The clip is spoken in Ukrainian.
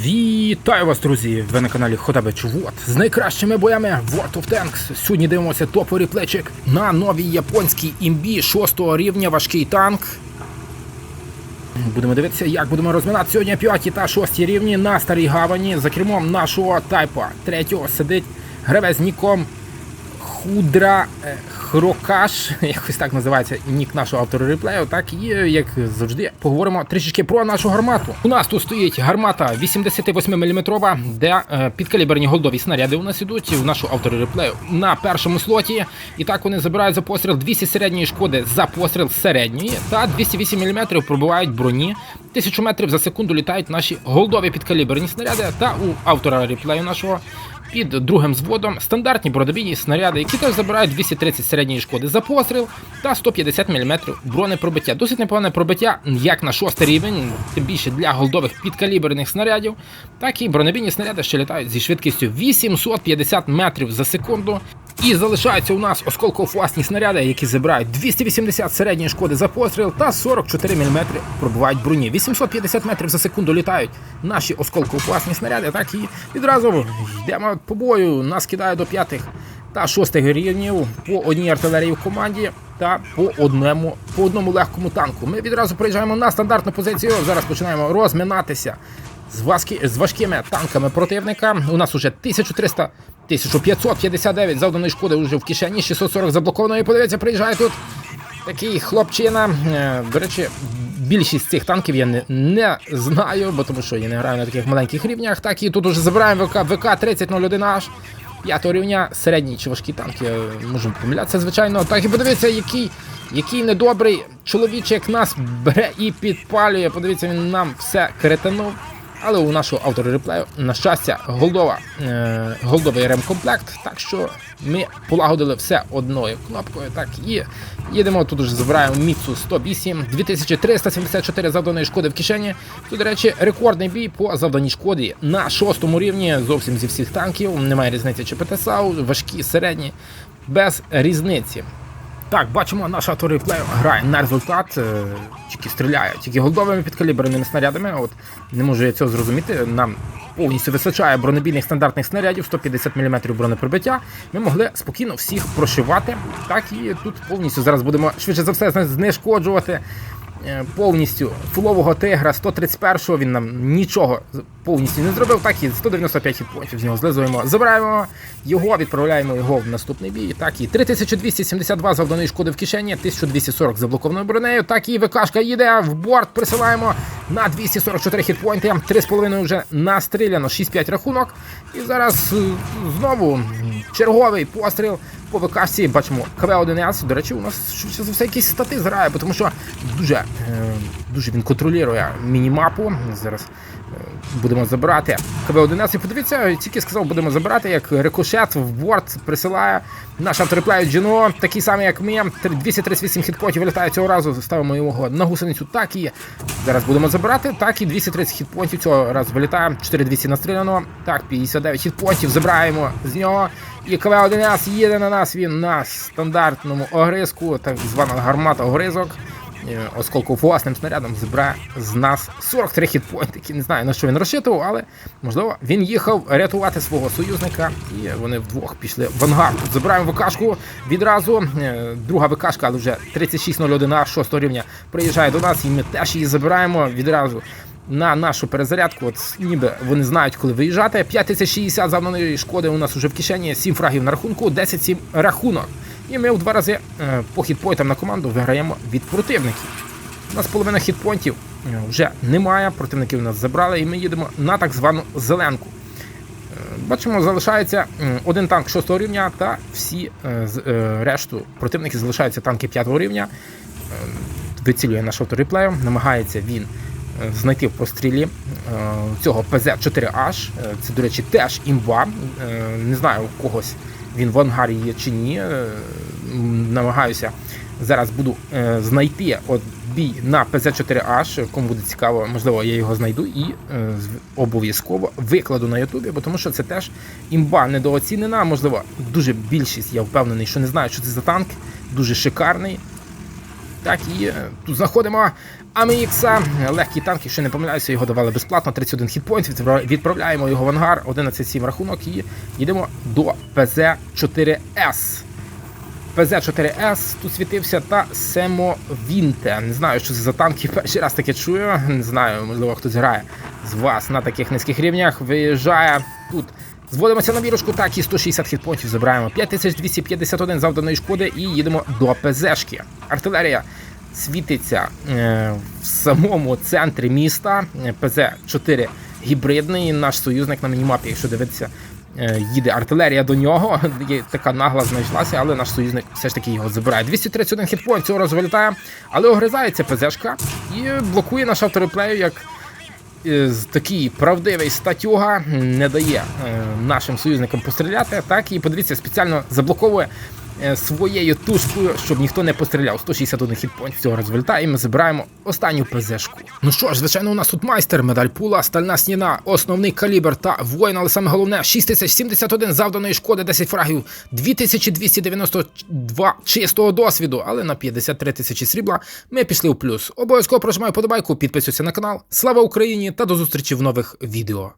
Вітаю вас, друзі! Ви на каналі Хотабич Вот з найкращими боями World of Tanks. Сьогодні дивимося топовий плечик на новій японській імбі 6 рівня важкий танк. Будемо дивитися, як будемо розминати сьогодні 5 та 6 рівні на старій гавані. За кермом нашого тайпа третього сидить гравець Худра е, Хрокаш, якось так називається нік нашого автора реплею. Так і як завжди поговоримо трішечки про нашу гармату. У нас тут стоїть гармата 88 мм, де е, підкаліберні голдові снаряди у нас ідуть у нашу автору реплею на першому слоті. І так вони забирають за постріл 200 середньої шкоди за постріл середньої та 208 мм пробивають броні. 1000 метрів за секунду літають наші голдові підкаліберні снаряди. Та у автора реплею нашого під другим зводом стандартні бронебійні снаряди, які теж забирають 230 середньої шкоди за постріл та 150 мм бронепробиття. Досить непогане пробиття, як на шостий рівень, тим більше для голдових підкаліберних снарядів, так і бронебійні снаряди, що літають зі швидкістю 850 метрів за секунду. І залишаються у нас осколковласні снаряди, які забирають 280 середньої шкоди за постріл та 44 мм пробувають броні. 850 метрів за секунду літають наші осколковласні снаряди. Так і відразу йдемо по бою. Нас кидає до п'ятих та шостих рівнів по одній артилерії в команді та по одному, по одному легкому танку. Ми відразу приїжджаємо на стандартну позицію. Зараз починаємо розминатися з, важкі, з важкими танками противника. У нас уже 1300 1559 завданої шкоди вже в кишені, 640 заблокованої. Подивіться, приїжджає тут такий хлопчина. Е, До речі, більшість цих танків я не, не знаю, бо тому що я не граю на таких маленьких рівнях. Так і тут уже забираємо ВК ВК 3001 аж. П'ятого рівня середній чи важкі танки, можу помилятися, звичайно. Так і подивіться, який який недобрий чоловічок нас бере і підпалює. Подивіться, він нам все кретанув. Але у нашого автора реплею, на щастя, голдова, е, голдовий ремкомплект, так що ми полагодили все одною кнопкою. Так і їдемо. Тут уже забираємо Міцу 108, 2374 завданої шкоди в кишені. Тут, до речі, рекордний бій по завданій шкоді на шостому рівні. Зовсім зі всіх танків. Немає різниці чи ПТСАУ, важкі, середні, без різниці. Так, бачимо, наш автореплей грає на результат, е, тільки стріляє, тільки голдовими підкаліберними снарядами. От не можу я цього зрозуміти. Нам повністю вистачає бронебійних стандартних снарядів, 150 мм бронепробиття. Ми могли спокійно всіх прошивати. Так і тут повністю зараз будемо швидше за все знешкоджувати. Е, Повністю фулового тигра 131-го він нам нічого повністю не зробив. Так і 195 хітпоінтів з нього злизуємо. Забираємо його, відправляємо його в наступний бій. Так і 3272 завданої шкоди в кишені, 1240 заблокованою бронею. Так і ВКшка їде в борт. Присилаємо на 244 хітпоінти. 3,5 вже настріляно, 6-5 рахунок. І зараз е, знову черговий постріл по ВКшці. Бачимо КВ-11. До речі, у нас швидше за все якісь стати зграє, тому що дуже, е, дуже він контролює мінімапу. Зараз е, будемо забирати КВ-11. Подивіться, тільки сказав, будемо забирати, як рикошет в борт присилає наш автореплею Джино, такий самий, як ми. 238 хітпотів вилітає цього разу. Ставимо його на гусеницю. Так і зараз будемо забирати. Так і 230 хітпонтів цього разу вилітає. 4200 настріляно. Так, 59 хітпонтів забираємо з нього. І КВ-11 їде на нас. Він на стандартному огризку, так звана гармата огризок. Е, Осколку власним снарядом збирає з нас 43 хітпойнтики. Не знаю на що він розчитував, але можливо він їхав рятувати свого союзника, і вони вдвох пішли в ангар. Забираємо ВКшку відразу. Е, Друга ВКшка, але вже 3601 а 6 рівня приїжджає до нас, і ми теж її забираємо відразу. На нашу перезарядку, от ніби вони знають, коли виїжджати. 5060 завданої шкоди у нас уже в кишені, 7 фрагів на рахунку, 10-7 рахунок. І ми в два рази е, по хітпоінтам на команду виграємо від противників. У нас половина хітпоінтів е, вже немає, противників нас забрали, і ми їдемо на так звану зеленку. Е, Бачимо, залишається один танк 6 рівня, та всі решту противників залишаються танки 5 рівня. Вицілює наш автореплеєм, намагається він знайти в прострілі е, цього ПЗ-4H. Е, Це, до речі, теж імба. Е, Не знаю, у когось він в ангарі є чи ні. Намагаюся зараз буду знайти от бій на ПЗ-4H. Кому буде цікаво, можливо, я його знайду і обов'язково викладу на Ютубі, бо тому що це теж імба недооцінена. Можливо, дуже більшість, я впевнений, що не знаю, що це за танк. Дуже шикарний. Так, і е, тут знаходимо Амікса, легкий танк, якщо не помиляюся, його давали безплатно, 31 хітпоінт, відправляємо його в ангар, 11-7 рахунок і їдемо до ПЗ-4С. ПЗ-4С тут світився та Семовінте. Не знаю, що це за танки. Перший раз таке чую. Не знаю, можливо, хтось грає з вас на таких низьких рівнях. Виїжджає тут. Зводимося на вірушку, так і 160 хітпонтів забираємо. 5251 завданої шкоди і їдемо до ПЗшки. Артилерія світиться е, в самому центрі міста. Е, ПЗ-4 гібридний. Наш союзник на мінімапі, якщо дивитися, е, їде артилерія до нього. Є така нагла знайшлася, але наш союзник все ж таки його забирає. 231 хітпоінт цього разу вилітає, але огризається ПЗшка і блокує наш автореплею як такий правдивий статюга не дає е, нашим союзникам постріляти. Так і подивіться, спеціально заблоковує е, своєю тушкою, щоб ніхто не постріляв. 161 хітпоінт цього разу вилітає, і ми забираємо останню ПЗшку. Ну що ж, звичайно, у нас тут майстер, медаль пула, стальна стіна, основний калібр та воїн, але саме головне 6071 завданої шкоди, 10 фрагів, 2292 чистого досвіду, але на 53 тисячі срібла ми пішли в плюс. Обов'язково прожимай подобайку, підписуйся на канал. Слава Україні та до зустрічі в нових відео.